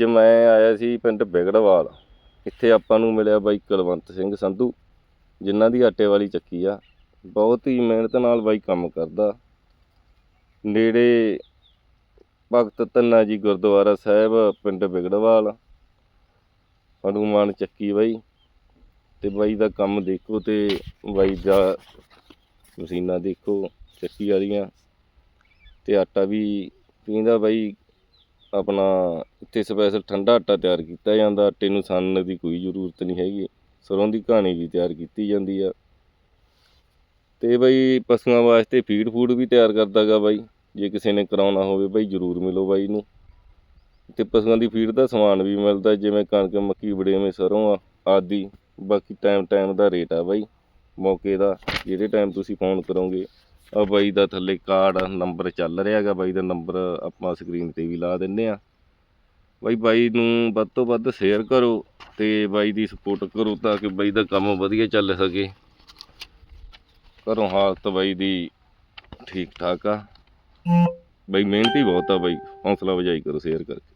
ਅੱਜ ਮੈਂ ਆਇਆ ਸੀ ਪਿੰਡ ਬਿਗੜਵਾਲ। ਇੱਥੇ ਆਪਾਂ ਨੂੰ ਮਿਲਿਆ ਬਾਈ ਕੁਲਵੰਤ ਸਿੰਘ ਸੰਧੂ, ਜਿਨ੍ਹਾਂ ਦੀ ਆਟੇ ਵਾਲੀ ਚੱਕੀ ਆ। ਬਹੁਤ ਹੀ ਮਿਹਨਤ ਨਾਲ ਬਾਈ ਕੰਮ ਕਰਦਾ। ਨੇੜੇ ਭਗਤ ਧੰਨਾ ਜੀ ਗੁਰਦੁਆਰਾ ਸਾਹਿਬ, ਪਿੰਡ ਬਿਗੜਵਾਲ। ਹਨੂਮਾਨ ਚੱਕੀ ਬਾਈ। ਤੇ ਬਾਈ ਦਾ ਕੰਮ ਦੇਖੋ ਤੇ ਬਾਈ ਦਾ ਮਸ਼ੀਨਾਂ ਦੇਖੋ, ਚੱਕੀ ਵਾਲੀਆਂ। ਤੇ ਆਟਾ ਵੀ ਪੀਂਦਾ ਬਾਈ। ਆਪਣਾ ਇੱਥੇ ਸਪੈਸ਼ਲ ਠੰਡਾ ਆਟਾ ਤਿਆਰ ਕੀਤਾ ਜਾਂਦਾ, ਆਟੇ ਨੂੰ ਸਾਨਣ ਦੀ ਕੋਈ ਜ਼ਰੂਰਤ ਨਹੀਂ ਹੈਗੀ, ਸਰੋਂ ਦੀ ਕਹਾਣੀ ਵੀ ਤਿਆਰ ਕੀਤੀ ਜਾਂਦੀ ਆ। ਤੇ ਬਾਈ ਪਸ਼ੂਆਂ ਵਾਸਤੇ ਫੀਡ ਫੂਡ ਵੀ ਤਿਆਰ ਕਰਦਾ ਗਾ ਬਾਈ, ਜੇ ਕਿਸੇ ਨੇ ਕਰਾਉਣਾ ਹੋਵੇ ਬਾਈ ਜ਼ਰੂਰ ਮਿਲੋ ਬਾਈ ਨੂੰ। ਤੇ ਪਸ਼ੂਆਂ ਦੀ ਫੀਡ ਦਾ ਸਮਾਨ ਵੀ ਮਿਲਦਾ, ਜਿਵੇਂ ਕਣਕ, ਮੱਕੀ, ਵੜੇਵੇਂ, ਸਰੋਂ ਆ, ਆਦਿ। ਬਾਕੀ ਟਾਈਮ ਟਾਈਮ ਦਾ ਰੇਟ ਆ ਬਾਈ, ਮੌਕੇ ਦਾ, ਜਿਹੜੇ ਟਾਈਮ ਤੁਸੀਂ ਫੋਨ ਕਰੋਗੇ। ਆ ਬਾਈ ਦਾ ਥੱਲੇ ਕਾਰਡ ਨੰਬਰ ਚੱਲ ਰਿਹਾ ਹੈਗਾ, ਬਾਈ ਦਾ ਨੰਬਰ ਆਪਾਂ ਸਕਰੀਨ ਤੇ ਵੀ ਲਾ ਦਿੰਨੇ ਆ ਬਾਈ ਬਾਈ ਨੂੰ ਵੱਧ ਤੋਂ ਵੱਧ ਸ਼ੇਅਰ ਕਰੋ ਤੇ ਬਾਈ ਦੀ ਸਪੋਰਟ ਕਰੋ ਤਾਂ ਕਿ ਬਾਈ ਦਾ ਕੰਮ ਵਧੀਆ ਚੱਲ ਸਕੇ। ਘਰੋਂ ਹਾਲਤ ਬਾਈ ਦੀ ਠੀਕ ਠਾਕ ਆ। ਬਾਈ ਮਿਹਨਤੀ ਬਹੁਤ ਆ ਬਾਈ, ਹੌਸਲਾ ਵਜਾਈ ਕਰੋ ਸ਼ੇਅਰ ਕਰਕੇ।